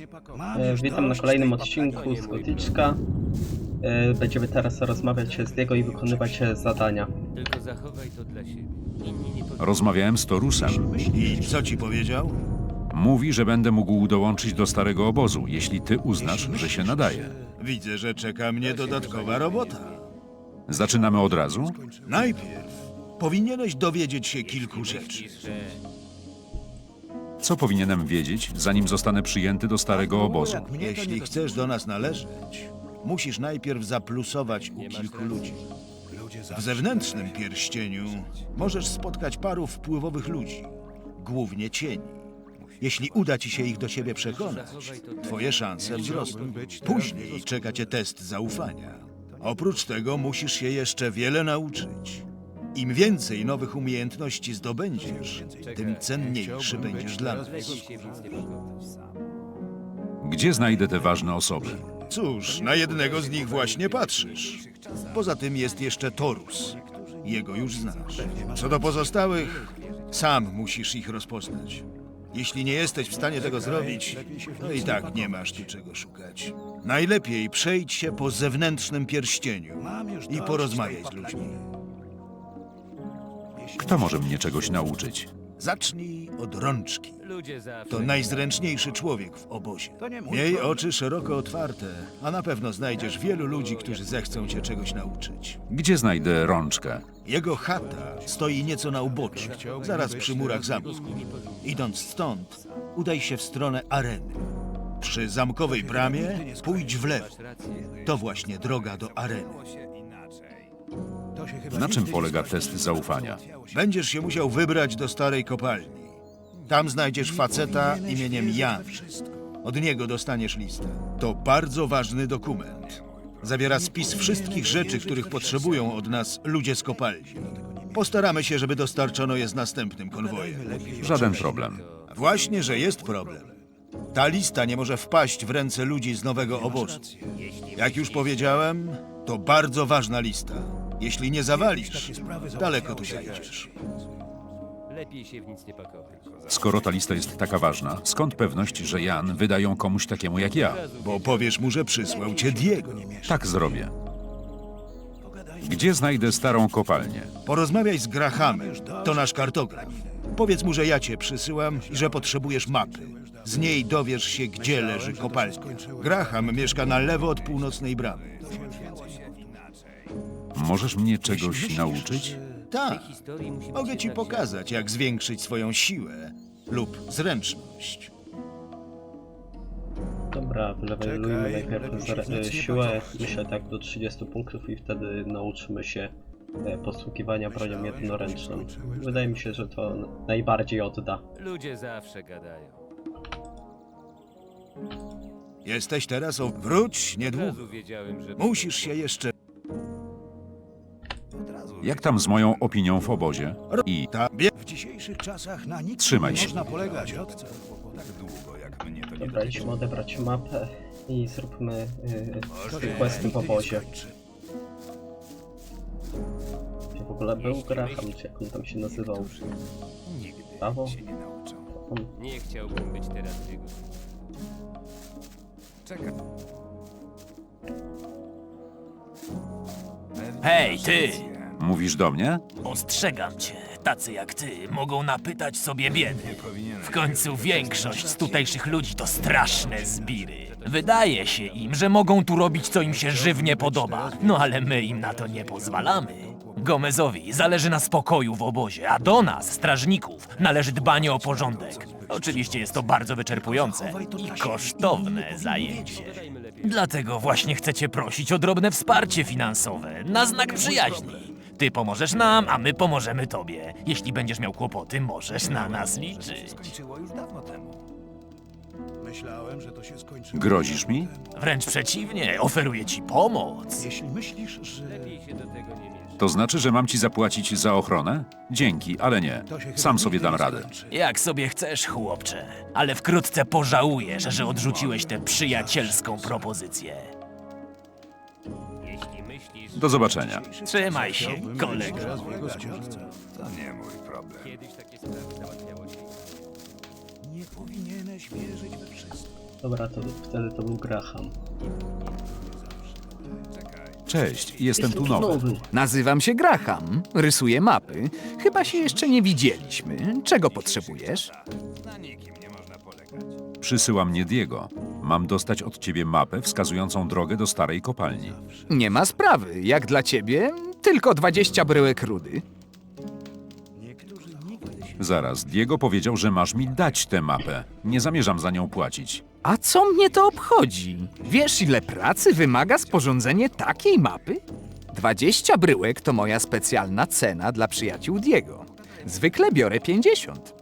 E, Witam na kolejnym odcinku z Gotyczka. E, Będziemy teraz rozmawiać z Diego i wykonywać e, zadania. Tylko zachowaj to dla siebie. Inni nie powinni. Rozmawiałem z Torusem. I co ci powiedział? Mówi, że będę mógł dołączyć do starego obozu, jeśli ty uznasz, że się nadaje. Widzę, że czeka mnie dodatkowa robota. Zaczynamy od razu? Najpierw powinieneś dowiedzieć się kilku rzeczy. Co powinienem wiedzieć, zanim zostanę przyjęty do starego obozu? Jeśli chcesz do nas należeć, musisz najpierw zaplusować u kilku ludzi. W zewnętrznym pierścieniu możesz spotkać paru wpływowych ludzi, głównie cieni. Jeśli uda ci się ich do siebie przekonać, twoje szanse wzrosną. Później czeka cię test zaufania. Oprócz tego musisz się jeszcze wiele nauczyć. Im więcej nowych umiejętności zdobędziesz, tym cenniejszy będziesz dla nas. Gdzie znajdę te ważne osoby? Cóż, na jednego z nich właśnie patrzysz. Poza tym jest jeszcze Torus. Jego już znasz. Co do pozostałych, sam musisz ich rozpoznać. Jeśli nie jesteś w stanie tego zrobić, to i tak nie masz tu czego szukać. Najlepiej przejdź się po zewnętrznym pierścieniu i porozmawiaj z ludźmi. Kto może mnie czegoś nauczyć? Zacznij od rączki. To najzręczniejszy człowiek w obozie. Miej oczy szeroko otwarte, a na pewno znajdziesz wielu ludzi, którzy zechcą cię czegoś nauczyć. Gdzie znajdę rączkę? Jego chata stoi nieco na uboczu, zaraz przy murach zamku. Idąc stąd, udaj się w stronę areny. Przy zamkowej bramie pójdź w lewo. To właśnie droga do areny. Na czym polega test zaufania? Będziesz się musiał wybrać do starej kopalni. Tam znajdziesz faceta imieniem Jan. Od niego dostaniesz listę. To bardzo ważny dokument. Zawiera spis wszystkich rzeczy, których potrzebują od nas ludzie z kopalni. Postaramy się, żeby dostarczono je z następnym konwojem. Żaden problem. Właśnie, że jest problem. Ta lista nie może wpaść w ręce ludzi z nowego obozu. Jak już powiedziałem, to bardzo ważna lista. Jeśli nie zawalisz, daleko tu zajdziesz. Lepiej się w nic nie pakować. Skoro ta lista jest taka ważna, skąd pewność, że Jan wyda ją komuś takiemu jak ja? Bo powiesz mu, że przysłał cię Diego. Tak zrobię. Gdzie znajdę starą kopalnię? Porozmawiaj z Grahamem, to nasz kartograf. Powiedz mu, że ja cię przysyłam i że potrzebujesz mapy. Z niej dowiesz się, gdzie leży kopalnia. Graham mieszka na lewo od północnej bramy. Możesz mnie czegoś nauczyć? Tak, mogę ci pokazać, jak zwiększyć swoją siłę lub zręczność. Dobra, wylewelujmy najpierw zre- e, siłę, myślę tak do 30 punktów i wtedy nauczymy się e, posługiwania bronią jednoręczną. Wydaje mi się, że to n- najbardziej odda. Ludzie zawsze gadają. Jesteś teraz o... Wróć Od niedługo. razu wiedziałem, że. Musisz się jeszcze... Jak tam z moją opinią w obozie? I Ta... bie- W dzisiejszych czasach na nic Trzymaj nie się. można polegać. Dobraliśmy odebrać mapę i zróbmy y, questy w obozie. Gdzie w ogóle był Graham, czy jak on tam się nazywał? Prawo? Nie chciałbym być teraz jego. Hej, ty! mówisz do mnie? Ostrzegam cię, tacy jak ty mogą napytać sobie biedy. W końcu większość z tutejszych ludzi to straszne zbiry. Wydaje się im, że mogą tu robić co im się żywnie podoba, no ale my im na to nie pozwalamy. Gomezowi zależy na spokoju w obozie, a do nas, strażników, należy dbanie o porządek. Oczywiście jest to bardzo wyczerpujące i kosztowne zajęcie. Dlatego właśnie chcecie prosić o drobne wsparcie finansowe, na znak przyjaźni. Ty pomożesz nam, a my pomożemy tobie. Jeśli będziesz miał kłopoty, możesz na nas liczyć. Skończyło już dawno temu. Myślałem, że to się skończyło. Grozisz mi? Wręcz przeciwnie, oferuję ci pomoc. Jeśli myślisz, że Lepiej się do tego nie. To znaczy, że mam ci zapłacić za ochronę? Dzięki, ale nie. to Sam sobie dam nie radę. Jak sobie chcesz, chłopcze. Ale wkrótce pożałujesz, że odrzuciłeś tę przyjacielską propozycję. Jeśli myślisz, Do zobaczenia. Trzymaj się, kolego. Takie sprawy załatwiało się. Nie powinieneś wierzyć we wszystko. Dobra, to wtedy to był Graham. Cześć, jestem tu nowy. Nazywam się Graham, rysuję mapy. Chyba się jeszcze nie widzieliśmy. Czego potrzebujesz? Przysyła mnie Diego. Mam dostać od ciebie mapę wskazującą drogę do starej kopalni. Nie ma sprawy. Jak dla ciebie, tylko 20 bryłek rudy. Zaraz, Diego powiedział, że masz mi dać tę mapę. Nie zamierzam za nią płacić. A co mnie to obchodzi? Wiesz, ile pracy wymaga sporządzenie takiej mapy? 20 bryłek to moja specjalna cena dla przyjaciół Diego. Zwykle biorę 50.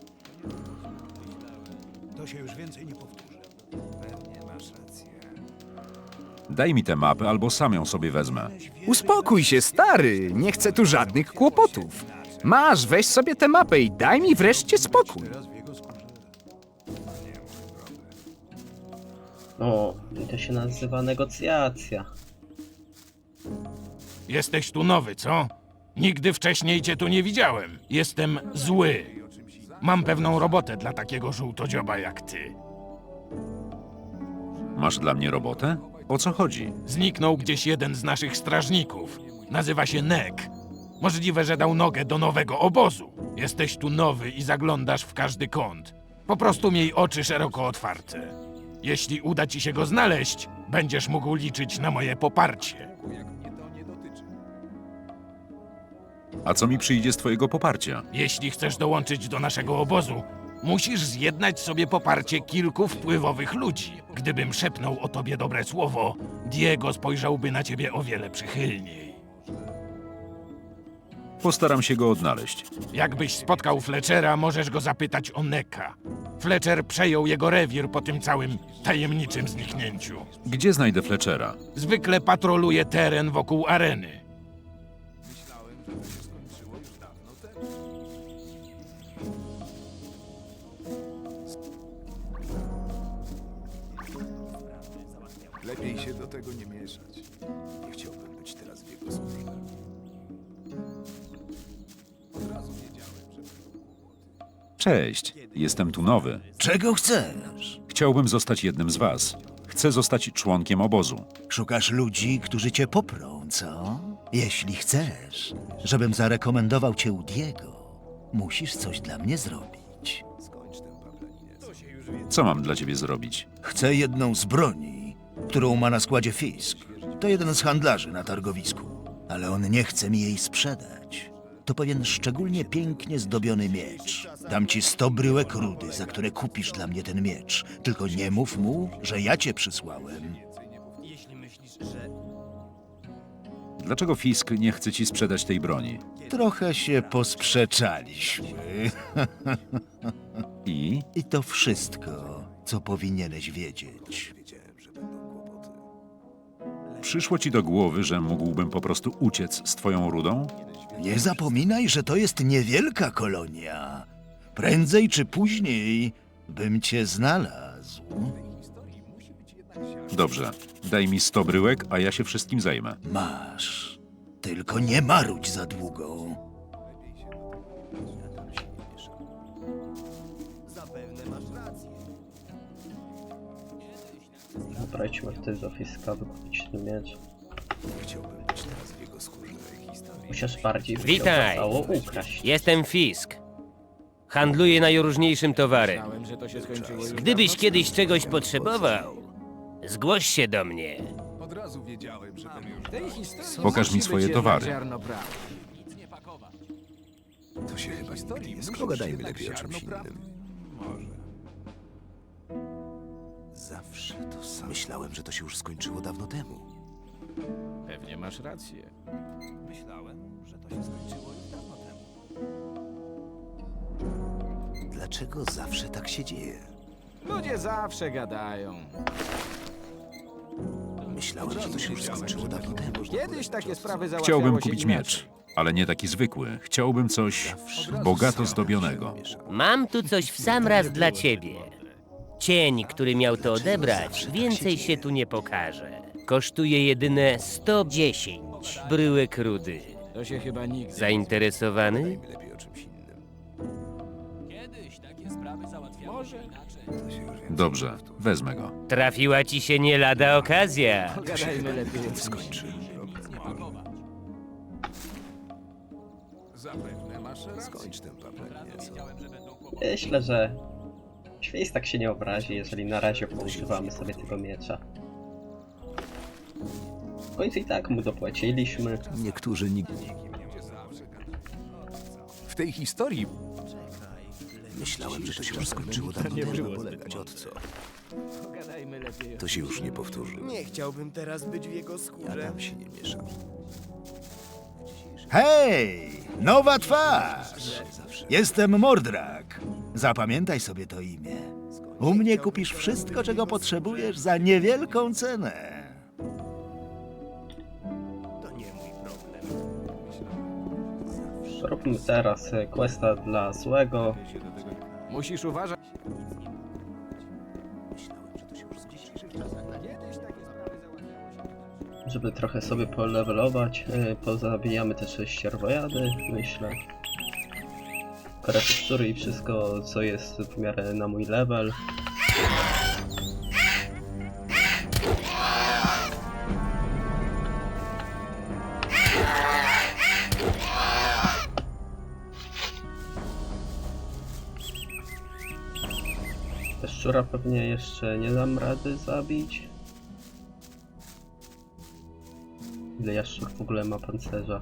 To się już więcej nie powtórzy. Daj mi tę mapę, albo sam ją sobie wezmę. Uspokój się, stary. Nie chcę tu żadnych kłopotów. Masz, weź sobie tę mapę i daj mi wreszcie spokój. O, i to się nazywa negocjacja. Jesteś tu nowy, co? Nigdy wcześniej cię tu nie widziałem. Jestem zły. Mam pewną robotę dla takiego żółtodzioba jak ty. Masz dla mnie robotę? O co chodzi? Zniknął gdzieś jeden z naszych strażników. Nazywa się Nek. Możliwe, że dał nogę do nowego obozu. Jesteś tu nowy i zaglądasz w każdy kąt. Po prostu miej oczy szeroko otwarte. Jeśli uda ci się go znaleźć, będziesz mógł liczyć na moje poparcie. A co mi przyjdzie z twojego poparcia? Jeśli chcesz dołączyć do naszego obozu, musisz zjednać sobie poparcie kilku wpływowych ludzi. Gdybym szepnął o tobie dobre słowo, Diego spojrzałby na ciebie o wiele przychylniej. Postaram się go odnaleźć. Jakbyś spotkał Fletchera, możesz go zapytać o Neka. Fletcher przejął jego rewir po tym całym tajemniczym zniknięciu. Gdzie znajdę Fletchera? Zwykle patroluje teren wokół areny. Lepiej się do tego nie Cześć, jestem tu nowy. Czego chcesz? Chciałbym zostać jednym z was. Chcę zostać członkiem obozu. Szukasz ludzi, którzy cię poprą, co? Jeśli chcesz, żebym zarekomendował cię u Diego, musisz coś dla mnie zrobić. Co mam dla ciebie zrobić? Chcę jedną z broni, którą ma na składzie Fisk. To jeden z handlarzy na targowisku, ale on nie chce mi jej sprzedać. To pewien szczególnie pięknie zdobiony miecz. Dam ci sto bryłek rudy, za które kupisz dla mnie ten miecz. Tylko nie mów mu, że ja cię przysłałem. Dlaczego Fisk nie chce ci sprzedać tej broni? Trochę się posprzeczaliśmy. I I to wszystko, co powinieneś wiedzieć. przyszło ci do głowy, że mógłbym po prostu uciec z twoją rudą? Nie zapominaj, że to jest niewielka kolonia. Prędzej czy później bym cię znalazł. Dobrze, daj mi 100 bryłek, a ja się wszystkim zajmę. Masz. Tylko nie marudź za długo. Dobra, idźmy wtedy do Fiska wykupić ten miecz. Chciałbym być teraz. Chociaż bardziej by się Witaj. ukraść. Jestem Fisk. Handluję najróżniejszym towarem. Gdybyś kiedyś czegoś potrzebował, zgłoś się do mnie. Pokaż mi swoje towary. To się chyba nigdy nie skończy. Pogadajmy lepiej o czymś innym. Zawsze to samo. Myślałem, że to się już skończyło dawno temu. Pewnie masz rację. Dlaczego zawsze tak się dzieje? Ludzie zawsze gadają. Myślałem, że to się już skończyło dawno temu. Kiedyś takie sprawy załatwiało Chciałbym się kupić inaczej. miecz, ale nie taki zwykły. Chciałbym coś bogato zdobionego. Mam tu coś w sam raz dla ciebie. Cień, który miał to odebrać, więcej się tu nie pokaże. Kosztuje jedyne 110 bryłek rudy. To się chyba nigdy. Zainteresowany? Lepiej o czymś innym. Może. Dobrze, wezmę go. Trafiła ci się nie lada okazja. Pogadajmy lepiej. Skończ ten papel, nieco. Myślę, że Świejs tak się nie obrazi, jeżeli na razie poużywamy sobie tego miecza. W końcu i tak mu dopłaciliśmy. Niektórzy nigdy. W tej historii myślałem, że to się już skończyło dawno nie można polegać. Od co? Pogadajmy lepiej. To się już nie powtórzy. Nie chciałbym teraz być w jego Ja skórze. tam się nie mieszam. Hej! Nowa twarz! Jestem Mordrak. Zapamiętaj sobie to imię. U mnie kupisz wszystko, czego potrzebujesz za niewielką cenę. Robimy teraz e, questa dla złego. Musisz uważać. żeby trochę sobie polevelować. Yy, Pozabijamy te trzy ścierwojady, myślę. Szczury i wszystko, co jest w miarę na mój level. Szczura pewnie jeszcze nie dam rady zabić. Ile jaszczur w ogóle ma pancerza?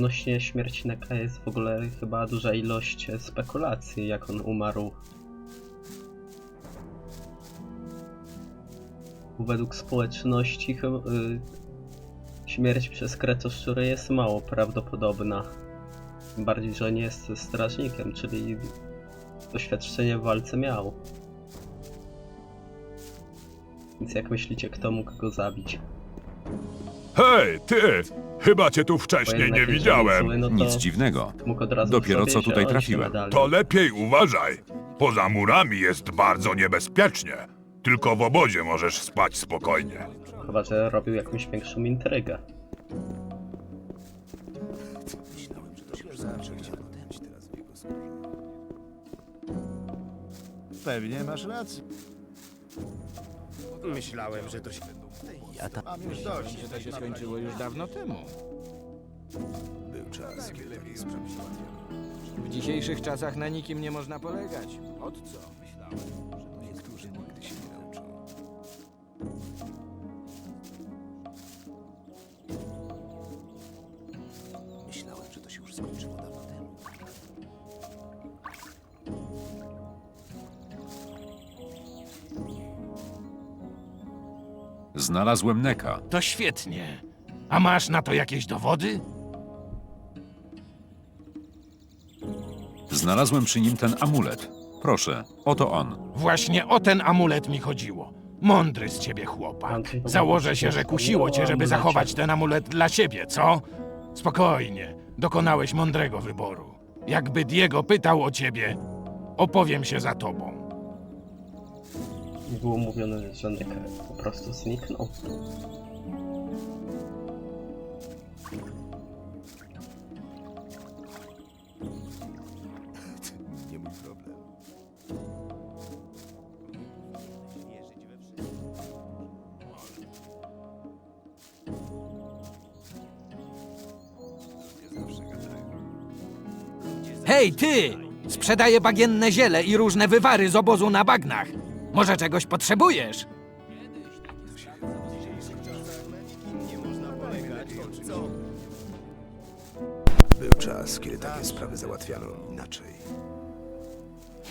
Odnośnie śmierci Neka jest w ogóle chyba duża ilość spekulacji, jak on umarł. Według społeczności y, śmierć przez kretoszczury jest mało prawdopodobna. Tym bardziej, że nie jest strażnikiem, czyli doświadczenie w walce miał. Więc jak myślicie, kto mógł go zabić? Hej, ty! Chyba cię tu wcześniej nie widziałem. no Nic dziwnego. mógł od razu Dopiero co tutaj trafiłem. To lepiej uważaj. Poza murami jest bardzo niebezpiecznie. Tylko w obozie możesz spać spokojnie. Chyba, że robił jakąś większą intrygę. Pewnie masz rację. Myślałem, że to się... Ja tam Mam już dość. To się skończyło już dawno temu. był czas, kiedy takie sprawy załatwiano. W dzisiejszych czasach na nikim nie można polegać. Od co? Niektórzy nigdy się nie nauczą. Myślałem, że to się już skończyło dawno Znalazłem Neka. To świetnie. A masz na to jakieś dowody? Znalazłem przy nim ten amulet. Proszę, oto on. Właśnie o ten amulet mi chodziło. Mądry z ciebie chłopak. Założę się, że kusiło cię, żeby zachować ten amulet dla siebie, co? Spokojnie. Dokonałeś mądrego wyboru. Jakby Diego pytał o ciebie, opowiem się za tobą. Było mówione, że Nek po prostu zniknął. Nie mój problem. Hej, ty! Sprzedaję bagienne ziele i różne wywary z obozu na bagnach. Może czegoś potrzebujesz? Był czas, kiedy takie sprawy załatwiano inaczej.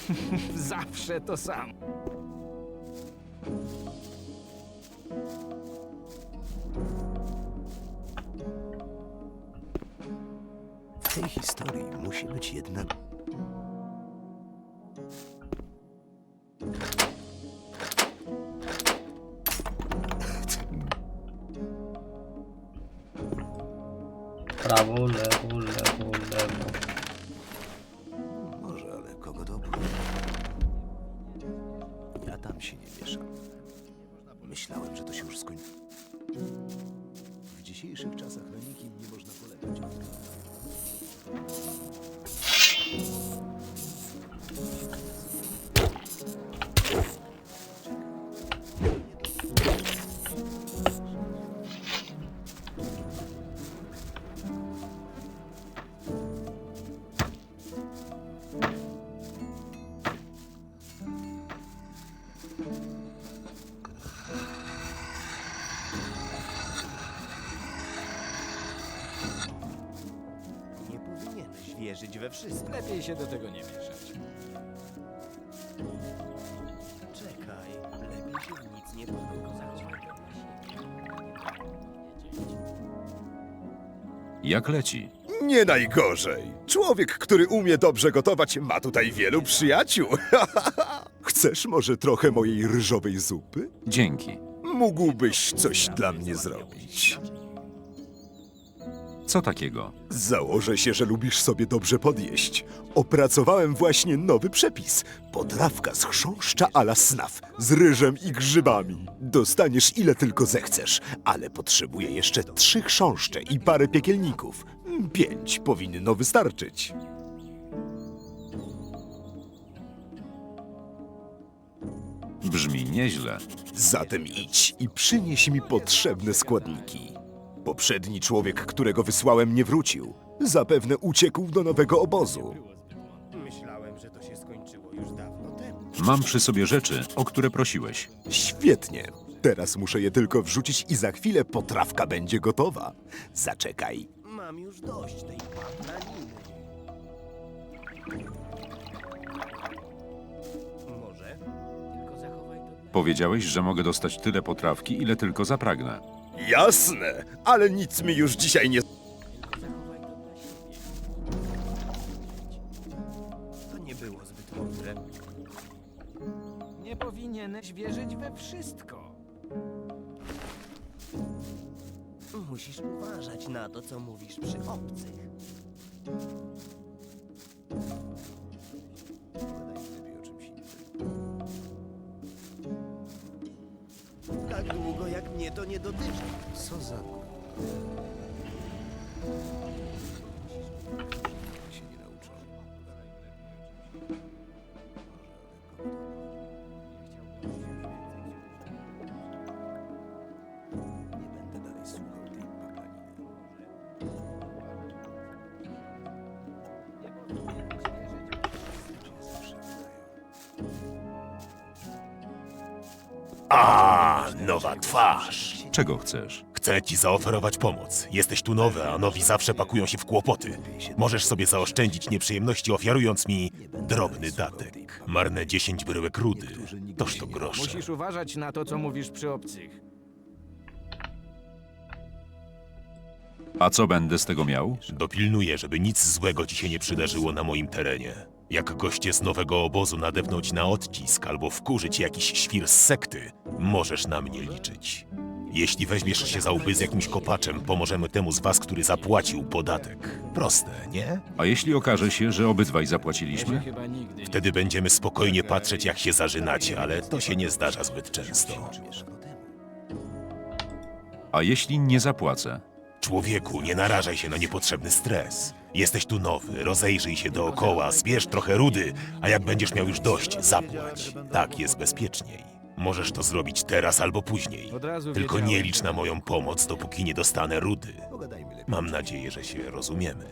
Zawsze to sam. W tej historii musi być jednak... prawo, lewo, wszystko. Lepiej się do tego nie mieszać. Czekaj, lepiej się w nic nie. Jak leci? Nie najgorzej. Człowiek, który umie dobrze gotować, ma tutaj wielu przyjaciół. Chcesz może trochę mojej ryżowej zupy? Dzięki. Mógłbyś coś dla mnie zrobić. Co takiego? Założę się, że lubisz sobie dobrze podjeść. Opracowałem właśnie nowy przepis. Potrawka z chrząszcza a la snaf, z ryżem i grzybami. Dostaniesz ile tylko zechcesz, ale potrzebuję jeszcze trzy chrząszcze i parę piekielników. Pięć powinno wystarczyć. Brzmi nieźle. Zatem idź i przynieś mi potrzebne składniki. Poprzedni człowiek, którego wysłałem, nie wrócił. Zapewne uciekł do nowego obozu. Myślałem, że to się skończyło już dawno temu. Mam przy sobie rzeczy, o które prosiłeś. Świetnie. Teraz muszę je tylko wrzucić i za chwilę potrawka będzie gotowa. Zaczekaj. Mam już dość tej paplaniny. Może? Tylko zachowaj to Powiedziałeś, że mogę dostać tyle potrawki, ile tylko zapragnę. Jasne, ale nic mi już dzisiaj nie... To nie było zbyt mądre. Nie powinieneś wierzyć we wszystko. Musisz uważać na to, co mówisz przy obcych. Nie dotyczy. Co za... A, nowa twarz. Czego chcesz? Chcę ci zaoferować pomoc. Jesteś tu nowy, a nowi zawsze pakują się w kłopoty. Możesz sobie zaoszczędzić nieprzyjemności, ofiarując mi drobny datek. Marne 10 bryłek rudy. Toż to grosze. Musisz uważać na to, co mówisz przy obcych. A co będę z tego miał? Dopilnuję, żeby nic złego ci się nie przydarzyło na moim terenie. Jak goście z nowego obozu nadepną ci na odcisk albo wkurzyć jakiś świr z sekty, możesz na mnie liczyć. Jeśli weźmiesz się za łby z jakimś kopaczem, pomożemy temu z was, który zapłacił podatek. Proste, nie? A jeśli okaże się, że obydwaj zapłaciliśmy? Wtedy będziemy spokojnie patrzeć, jak się zażynacie, ale to się nie zdarza zbyt często. A jeśli nie zapłacę? Człowieku, nie narażaj się na niepotrzebny stres. Jesteś tu nowy, rozejrzyj się dookoła, zbierz trochę rudy, a jak będziesz miał już dość, zapłać. Tak jest bezpieczniej. Możesz to zrobić teraz albo później. Od razu Tylko wiedziałem. nie licz na moją pomoc, dopóki nie dostanę rudy. Mam nadzieję, że się rozumiemy.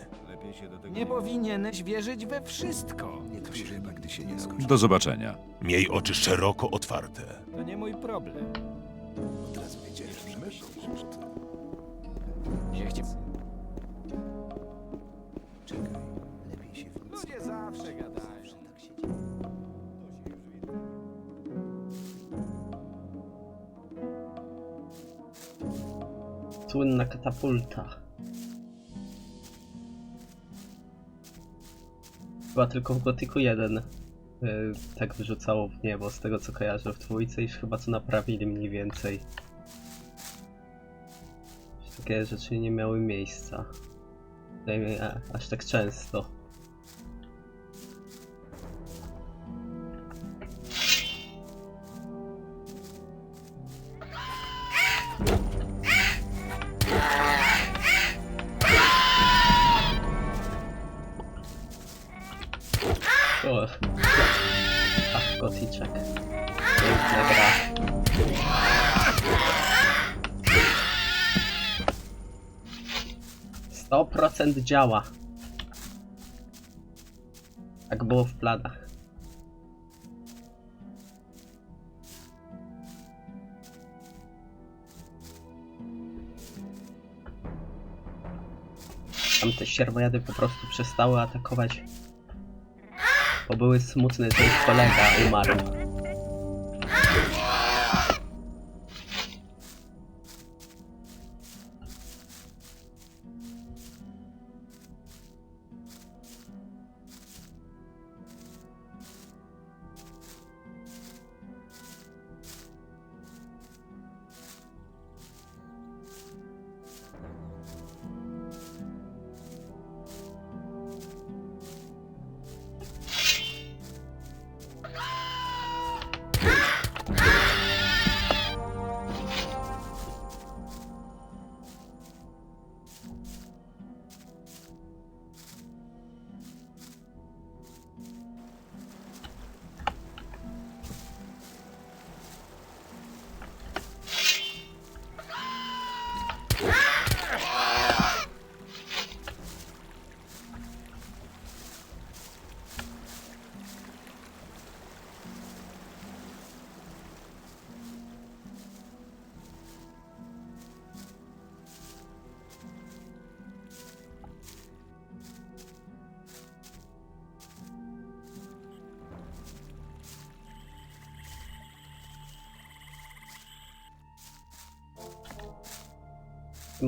Nie powinieneś wierzyć we wszystko. To się chyba gdy się nie skończy. Do zobaczenia. Miej oczy szeroko otwarte. To nie mój problem. Od razu Słynna katapulta. Chyba tylko w Gotiku 1 y, tak wyrzucało w niebo, z tego co kojarzę w dwójce już chyba co naprawili mniej więcej. Takie rzeczy nie miały miejsca. Aż tak często. 100% działa. Tak było w planach. Tam te sierwojady po prostu przestały atakować, bo były smutne, że ich kolega umarł.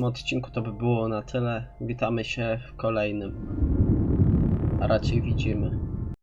Tym odcinku to by było na tyle. Witamy się w kolejnym. A raczej widzimy.